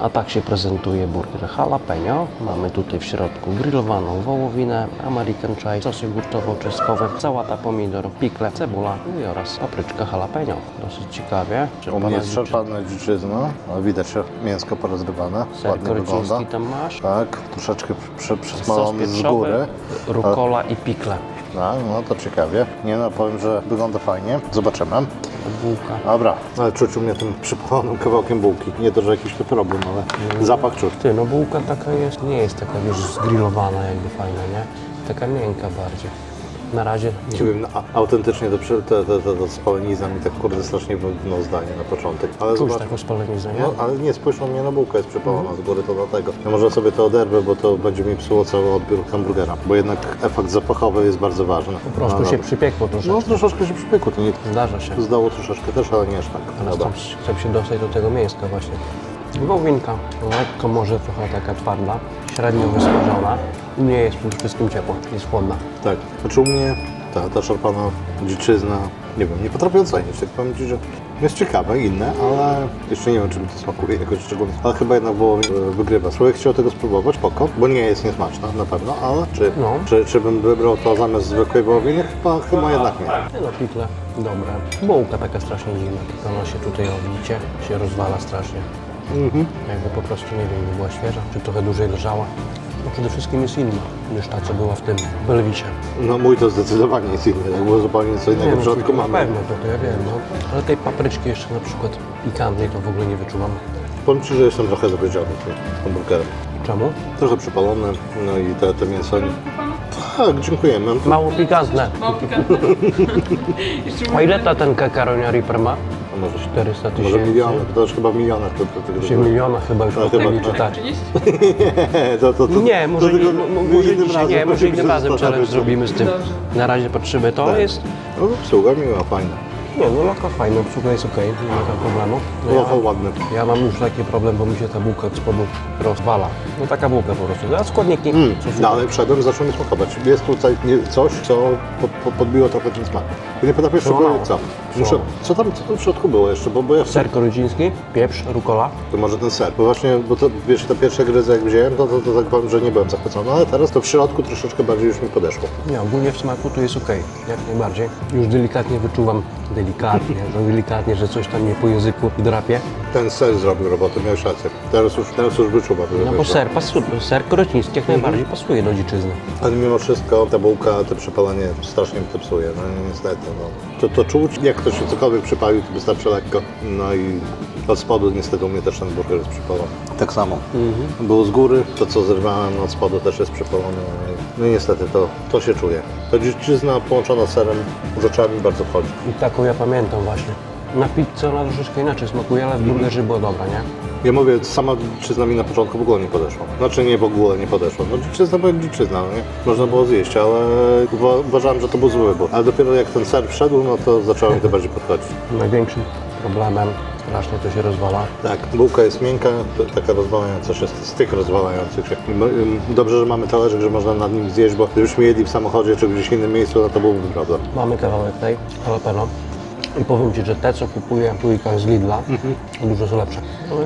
A tak się prezentuje burger jalapeno. Mamy tutaj w środku grillowaną wołowinę, American chai, sos jogurtowo-czosnkowy, sałata pomidor, pikle, cebula i oraz papryczka jalapeno. Dosyć ciekawie. U mnie jest szarpana dziczyzna, ale widać że mięsko porozrywane, Ser ładnie wygląda. tam masz. Tak, troszeczkę przesmalony z góry. rukola i pikle. Tak, no to ciekawie. Nie no, powiem, że wygląda fajnie. Zobaczymy. Bułka. Dobra, ale czuć u mnie tym przypalonym kawałkiem bułki. Nie to, że jakiś to problem, ale zapach czuć. Ty, no bułka taka jest, nie jest taka wiesz zgrillowana jakby fajna, nie? Taka miękka bardziej. Na razie nie a- autentycznie to, to, to, to, to mi tak kurde strasznie wymknął zdanie na początek. Ale czuć taką spaleniznę, nie? no, ale nie, spójrz na mnie na bułkę jest przypalona z góry, to dlatego. Ja może sobie to oderwę, bo to będzie mi psuło cały odbiór hamburgera, bo jednak efekt zapachowy jest bardzo ważny. Po prostu No, się dobra. przypiekło troszeczkę. No troszeczkę się przypiekło, to nie Zdarza się. zdało troszeczkę też, ale nie aż tak. Ale chcę, chcę się dostać do tego mięska właśnie. Wołowinka, lekko może trochę taka twarda, średnio wysmażona. Nie jest przede wszystkim ciepła, jest chłodna. Tak, znaczy u mnie ta, ta szarpana dziczyzna, nie wiem, nie potrafię ocenić, tak powiem Ci, że jest ciekawe, inne, ale jeszcze nie wiem, czy mi to smakuje jakoś szczególnie, ale chyba jednak wołowina e, wygrywa. Człowiek chciał tego spróbować, poko, bo nie jest niesmaczna na pewno, ale czy, No. czy, czy bym wybrał to zamiast zwykłej wołowiny? Chyba, chyba jednak nie. Nie no, pikle, dobre. Bułka taka strasznie dziwna, tylko ona się tutaj, o widzicie, się rozwala strasznie. Jakby po prostu, nie wiem, nie była świeża, czy trochę dłużej leżała. No przede wszystkim jest inna niż ta, co była w tym belwicie. No mój to zdecydowanie jest inny, tak było zupełnie co innego w no, środku na mamy. pewno, to, to ja wiem, no. Ale tej papryczki jeszcze na przykład pikantnej to w ogóle nie wyczuwam. Powiem Ci, że jestem trochę zawiedziony tym hamburgerem. Czemu? Trochę przypalone, no i te, te mięso... Tak, dziękujemy. Mało pikantne. Mało pikantne. A ile ta ten kakaronia Reaper ma? A może 400 Może tysięcy. miliony, to już chyba w milionach. To, to, to, to, Się miliona chyba już No, chyba tak. czytać. 30? Nie, to, to, to, Nie, może, to, nie, może innym dzisiaj nie, razem może innym razem challenge zrobimy z tym. Dobrze. Na razie patrzymy, to Tak. jest... No, obsługa miła, fajna. Nie, no loko fajne, obsługa jest okej, nie ma tam problemu. No Locho ja, ładny. ja mam już taki problem, bo mi się ta bułka od spodu rozwala. No taka bułka po prostu. A składniki Mm, no ale wszedłem, zaczął mi smakować. Jest tutaj nie- coś, co po, po, podbiło trochę ten smak. Bo nie potrafię szczególnie mało. co. Muszę, co, tam, co tam w środku było jeszcze, bo, bo ja Ser koryciński, pieprz, rukola. To może ten ser, bo właśnie, bo to wiesz, te pierwsze gryzy jak wziąłem, to, to, to tak powiem, że nie byłem zachwycony, ale teraz to w środku troszeczkę bardziej już mi podeszło. Nie, ogólnie w smaku to jest okej, jak najbardziej. Już delikatnie wyczuwam, delikatnie, że delikatnie, że coś tam mnie po języku drapie. Ten ser zrobił robotę, miałeś rację. Teraz już, teraz już wyczuwam. że No bo ser pasuje, ser koryciński jak najbardziej pasuje do dziczyzny. Ale mimo wszystko ta bułka, te przypalenie strasznie mi to psuje, no niestety. No. To, to czuć, jak ktoś się cokolwiek przypalił, to wystarczy lekko. No i od spodu niestety u mnie też ten burger jest przypalony. Tak samo. Było z góry, to co zerwałem od spodu też jest przypalone. No i, niestety to, to się czuje. Ta dziczyzna połączona z serem, rzeczami bardzo wchodzi. I taką ja pamiętam właśnie. Na pizzę ona troszeczkę inaczej smakuje, ale w burgerze była dobra, nie? Ja mówię, sama dziczyzna mi na początku w ogóle nie podeszła. Znaczy nie w ogóle nie podeszła. No dziczyzna była jak dziczyzna, no nie? Można było zjeść, ale uwa- uważałem, że to był zły wybór. Ale dopiero jak ten ser wszedł, no to zaczęło mi to bardziej podchodzić. Największym problemem strasznie to się rozwala. Tak, bułka jest miękka, to taka rozwalająca się, z tych rozwalających się. Dobrze, że mamy talerzyk, że można nad nim zjeść, bo gdybyśmy jedli w samochodzie czy gdzieś innym miejscu, no to byłby problem. Mamy kawałek tej jalapeno. I powiem Ci, że te, co kupuję w trójkach z Lidla, dużo są lepsze.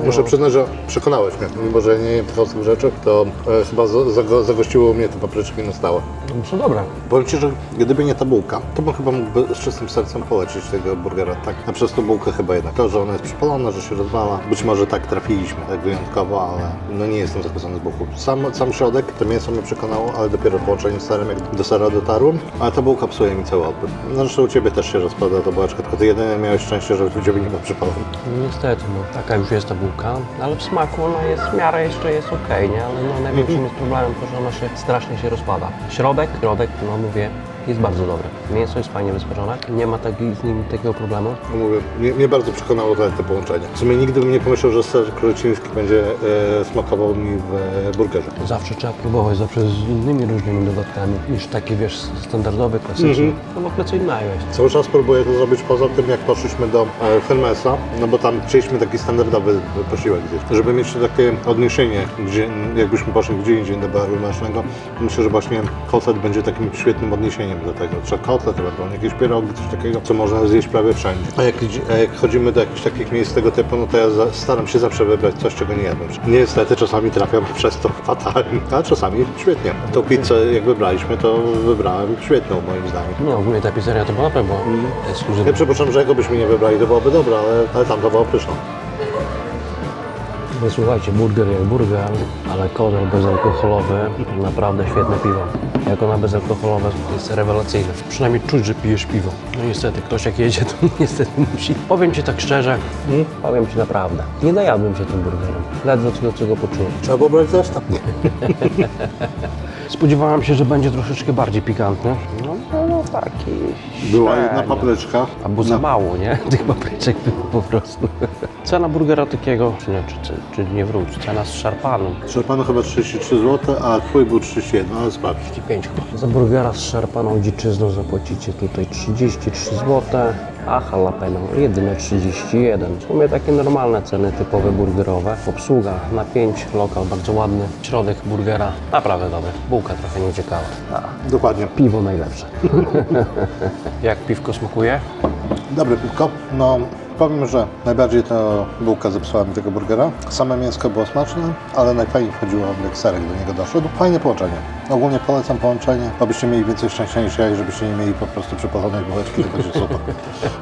Muszę przyznać, że przekonałeś mnie. Mimo, że nie jem tych rzeczy, to e, chyba za- zago- zagościło mnie te papryczki na stałe. no, są dobre. Powiem Ci, że gdyby nie ta bułka, to bym chyba mógłby z czystym sercem polecić tego burgera. Tak, a przez tą bułkę chyba jednak. To, że ona jest przypalona, że się rozwala. Być może tak trafiliśmy, tak wyjątkowo, ale no nie jestem zachwycony z bułką. Sam, sam środek, to mięso mnie przekonało, ale dopiero połączenie z serem, jak do sera dotarłem. Ale ta bułka psuje mi cały odbyt. No, Zresztą u Ciebie też się rozpada ta bułeczka, tylko Ty jedynie miałeś szczęście, że u Ciebie nie ma przypału. No, niestety, no, taka już jest ta bułka, ale w smaku ona jest w miarę jeszcze jest okej, nie? Ale no, największym jest problemem to, że ona się strasznie się rozpada. Środek, środek, no mówię, jest bardzo dobry. Mięso jest fajnie wysmażone, nie ma taki, z nim takiego problemu. No Mówię, mnie, mnie bardzo przekonało to, to połączenie. W sumie nigdy bym nie pomyślał, że ser kruciński będzie e, smakował mi w e, burgerze. Zawsze trzeba próbować, zawsze z innymi różnymi dodatkami niż taki, wiesz, standardowy, klasyczny. No bo co innego jest. Cały czas próbuję to zrobić poza tym, jak poszliśmy do e, Hermesa, no bo tam chcieliśmy taki standardowy posiłek gdzieś. Żeby mieć takie odniesienie, gdzie, jakbyśmy poszli gdzie indziej do baru mlecznego, myślę, że właśnie kotlet będzie takim świetnym odniesieniem uzupełnieniem do tego. Czy kotlet, ewentualnie jakieś pierogi, coś takiego, co można zjeść prawie wszędzie. A jak, a jak chodzimy do jakichś takich miejsc tego typu, no to ja za, staram się zawsze wybrać coś, czego nie jadłem. Niestety czasami trafiam przez to fatalnie, a czasami świetnie. Tą pizzę jak wybraliśmy, to wybrałem świetną moim zdaniem. Nie, ogólnie ta pizzeria to była naprawdę była Ja ekskluzywna. przypuszczam, że jego byśmy nie wybrali, to byłoby dobre, ale, ale tam to było pyszne. No słuchajcie, burger jak burger, ale kodel bezalkoholowy, naprawdę świetne piwo. Jako na bezalkoholowe jest rewelacyjne. Przynajmniej czuć, że pijesz piwo. No niestety, ktoś jak jedzie, to niestety musi. Powiem Ci tak szczerze, powiem Ci naprawdę. Nie najadłem się tym burgerem. Ledwo co do czego poczułem. Trzeba było brać zestaw. Spodziewałem się, że będzie troszeczkę bardziej pikantny. No, no, no taki... Była jedna średnio. papryczka. Albo za mało, nie? Tych papryczek było po prostu. Cena burgera takiego, czy nie, czy, czy, czy nie wróć, cena z szarpaną. Szarpano chyba 33 zł, a twój był 31, ale sprawdź. 35 chyba. Za burgera z szarpaną dziczyzną zapłacicie tutaj 33 zł, a jalapeno jedyne 31. W sumie takie normalne ceny typowe burgerowe. Obsługa na 5, lokal bardzo ładny. Środek burgera naprawdę dobry. Bułka trochę nieciekawa. A, Dokładnie. piwo najlepsze. Jak piwko smakuje? Dobre piwko. No, powiem, że najbardziej to bułka zepsuła mi tego burgera. Same mięsko było smaczne, ale najfajniej wchodziło, jak serek do niego doszedł. Fajne połączenie. Ogólnie polecam połączenie. Abyście mieli więcej szczęśliwszych jaj, żebyście nie mieli po prostu przepalonej bułeczki, to będzie super.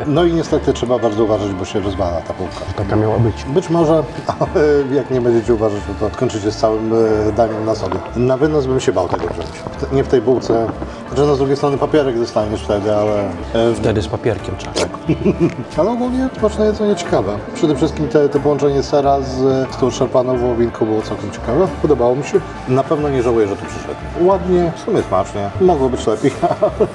No i niestety trzeba bardzo uważać, bo się rozwala ta bułka. Taka miała być. Być może, ale jak nie będziecie uważać, to skończycie z całym e, daniem na sobie. Na wynos bym się bał tego wziąć. Nie w tej bułce. Znaczy, no z drugiej strony papierek dostaniesz wtedy, ale... e, Wtedy z papierkiem trzeba. Ale ogólnie smaczne jedzenie ciekawe. Przede wszystkim te, te połączenie sera z, z tą szarpaną wołowinką było całkiem ciekawe. Podobało mi się. Na pewno nie żałuję, że tu przyszedłem. Ładnie, w sumie smacznie. Mogło być lepiej,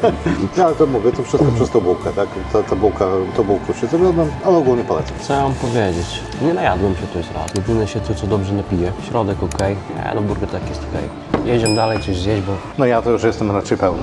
ale to mówię, to wszystko przez tą bułkę, tak? Ta, ta bułka, tą bułką się zawiodłem, ale ogólnie polecam. Co ja mam powiedzieć? Nie najadłem się to jest raz. Jedyne się to, co dobrze napije. Środek ok. Nie, no burger tak jest ok. Jedziemy dalej coś zjeść, bo No ja to już jestem raczej pełny.